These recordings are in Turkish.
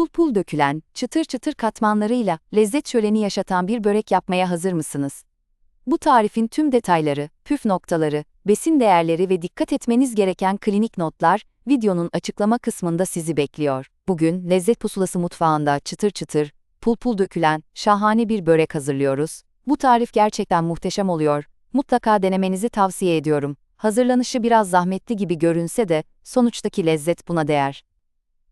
pul pul dökülen, çıtır çıtır katmanlarıyla lezzet şöleni yaşatan bir börek yapmaya hazır mısınız? Bu tarifin tüm detayları, püf noktaları, besin değerleri ve dikkat etmeniz gereken klinik notlar videonun açıklama kısmında sizi bekliyor. Bugün lezzet pusulası mutfağında çıtır çıtır, pul pul dökülen şahane bir börek hazırlıyoruz. Bu tarif gerçekten muhteşem oluyor. Mutlaka denemenizi tavsiye ediyorum. Hazırlanışı biraz zahmetli gibi görünse de sonuçtaki lezzet buna değer.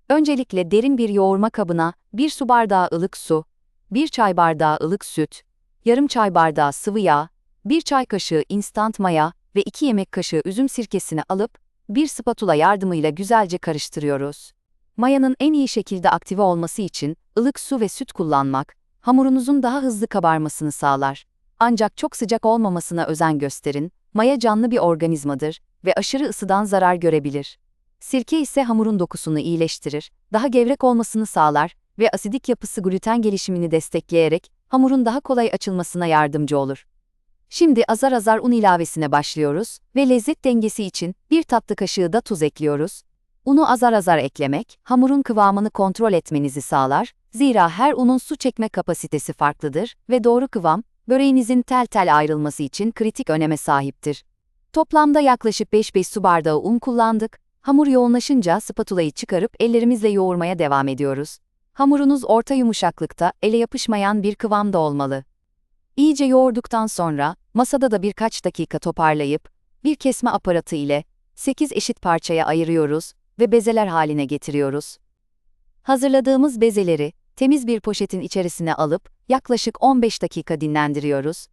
Öncelikle derin bir yoğurma kabına 1 su bardağı ılık su, 1 çay bardağı ılık süt, yarım çay bardağı sıvı yağ, 1 çay kaşığı instant maya ve 2 yemek kaşığı üzüm sirkesini alıp bir spatula yardımıyla güzelce karıştırıyoruz. Mayanın en iyi şekilde aktive olması için ılık su ve süt kullanmak, hamurunuzun daha hızlı kabarmasını sağlar. Ancak çok sıcak olmamasına özen gösterin, maya canlı bir organizmadır ve aşırı ısıdan zarar görebilir. Sirke ise hamurun dokusunu iyileştirir, daha gevrek olmasını sağlar ve asidik yapısı gluten gelişimini destekleyerek hamurun daha kolay açılmasına yardımcı olur. Şimdi azar azar un ilavesine başlıyoruz ve lezzet dengesi için bir tatlı kaşığı da tuz ekliyoruz. Unu azar azar eklemek, hamurun kıvamını kontrol etmenizi sağlar, zira her unun su çekme kapasitesi farklıdır ve doğru kıvam, böreğinizin tel tel ayrılması için kritik öneme sahiptir. Toplamda yaklaşık 5-5 su bardağı un kullandık, hamur yoğunlaşınca spatulayı çıkarıp ellerimizle yoğurmaya devam ediyoruz. Hamurunuz orta yumuşaklıkta, ele yapışmayan bir kıvamda olmalı. İyice yoğurduktan sonra, masada da birkaç dakika toparlayıp, bir kesme aparatı ile 8 eşit parçaya ayırıyoruz ve bezeler haline getiriyoruz. Hazırladığımız bezeleri, temiz bir poşetin içerisine alıp, yaklaşık 15 dakika dinlendiriyoruz.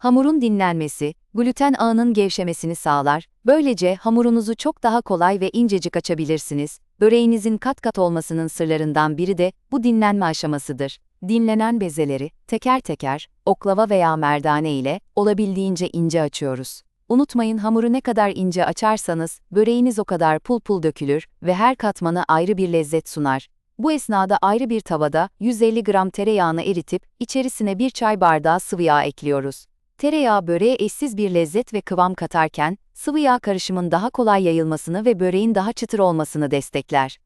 Hamurun dinlenmesi, gluten ağının gevşemesini sağlar, böylece hamurunuzu çok daha kolay ve incecik açabilirsiniz. Böreğinizin kat kat olmasının sırlarından biri de bu dinlenme aşamasıdır. Dinlenen bezeleri, teker teker, oklava veya merdane ile olabildiğince ince açıyoruz. Unutmayın hamuru ne kadar ince açarsanız, böreğiniz o kadar pul pul dökülür ve her katmanı ayrı bir lezzet sunar. Bu esnada ayrı bir tavada 150 gram tereyağını eritip içerisine bir çay bardağı sıvı yağ ekliyoruz. Tereyağı böreğe eşsiz bir lezzet ve kıvam katarken, sıvı yağ karışımın daha kolay yayılmasını ve böreğin daha çıtır olmasını destekler.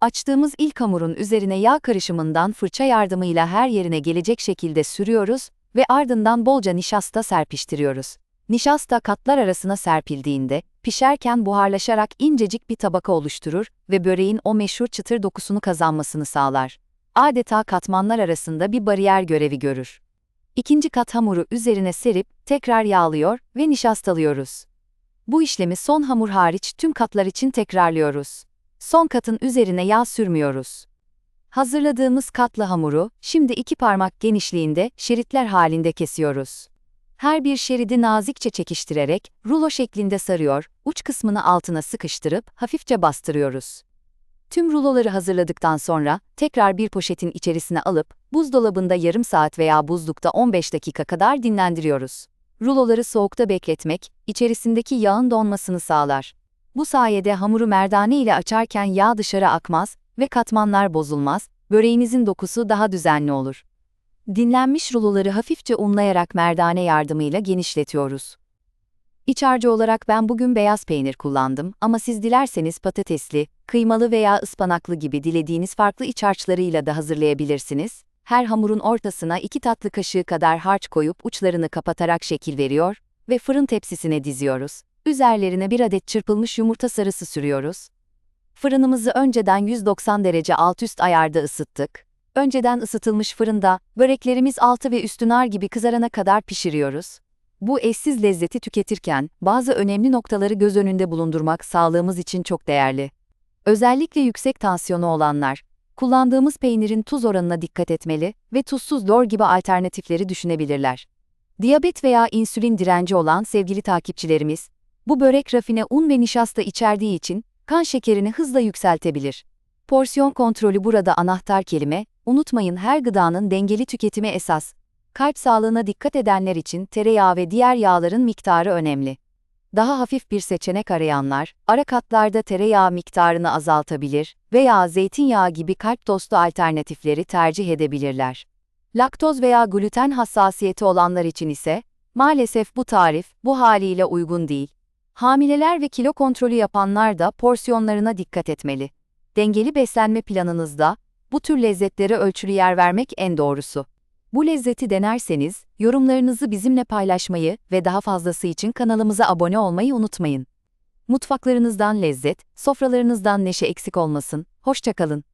Açtığımız ilk hamurun üzerine yağ karışımından fırça yardımıyla her yerine gelecek şekilde sürüyoruz ve ardından bolca nişasta serpiştiriyoruz. Nişasta katlar arasına serpildiğinde, pişerken buharlaşarak incecik bir tabaka oluşturur ve böreğin o meşhur çıtır dokusunu kazanmasını sağlar. Adeta katmanlar arasında bir bariyer görevi görür. İkinci kat hamuru üzerine serip, tekrar yağlıyor ve nişastalıyoruz. Bu işlemi son hamur hariç tüm katlar için tekrarlıyoruz. Son katın üzerine yağ sürmüyoruz. Hazırladığımız katlı hamuru, şimdi iki parmak genişliğinde şeritler halinde kesiyoruz. Her bir şeridi nazikçe çekiştirerek, rulo şeklinde sarıyor, uç kısmını altına sıkıştırıp hafifçe bastırıyoruz. Tüm ruloları hazırladıktan sonra, tekrar bir poşetin içerisine alıp, buzdolabında yarım saat veya buzlukta 15 dakika kadar dinlendiriyoruz. Ruloları soğukta bekletmek, içerisindeki yağın donmasını sağlar. Bu sayede hamuru merdane ile açarken yağ dışarı akmaz ve katmanlar bozulmaz, böreğinizin dokusu daha düzenli olur. Dinlenmiş ruloları hafifçe unlayarak merdane yardımıyla genişletiyoruz. İç harcı olarak ben bugün beyaz peynir kullandım ama siz dilerseniz patatesli, kıymalı veya ıspanaklı gibi dilediğiniz farklı iç harçlarıyla da hazırlayabilirsiniz. Her hamurun ortasına 2 tatlı kaşığı kadar harç koyup uçlarını kapatarak şekil veriyor ve fırın tepsisine diziyoruz. Üzerlerine bir adet çırpılmış yumurta sarısı sürüyoruz. Fırınımızı önceden 190 derece alt üst ayarda ısıttık. Önceden ısıtılmış fırında böreklerimiz altı ve üstü nar gibi kızarana kadar pişiriyoruz. Bu eşsiz lezzeti tüketirken bazı önemli noktaları göz önünde bulundurmak sağlığımız için çok değerli. Özellikle yüksek tansiyonu olanlar, kullandığımız peynirin tuz oranına dikkat etmeli ve tuzsuz lor gibi alternatifleri düşünebilirler. Diyabet veya insülin direnci olan sevgili takipçilerimiz, bu börek rafine un ve nişasta içerdiği için kan şekerini hızla yükseltebilir. Porsiyon kontrolü burada anahtar kelime, unutmayın her gıdanın dengeli tüketimi esas. Kalp sağlığına dikkat edenler için tereyağı ve diğer yağların miktarı önemli. Daha hafif bir seçenek arayanlar, ara katlarda tereyağı miktarını azaltabilir veya zeytinyağı gibi kalp dostu alternatifleri tercih edebilirler. Laktoz veya gluten hassasiyeti olanlar için ise, maalesef bu tarif, bu haliyle uygun değil. Hamileler ve kilo kontrolü yapanlar da porsiyonlarına dikkat etmeli. dengeli beslenme planınızda bu tür lezzetlere ölçülü yer vermek en doğrusu. Bu lezzeti denerseniz, yorumlarınızı bizimle paylaşmayı ve daha fazlası için kanalımıza abone olmayı unutmayın. Mutfaklarınızdan lezzet, sofralarınızdan neşe eksik olmasın. Hoşçakalın.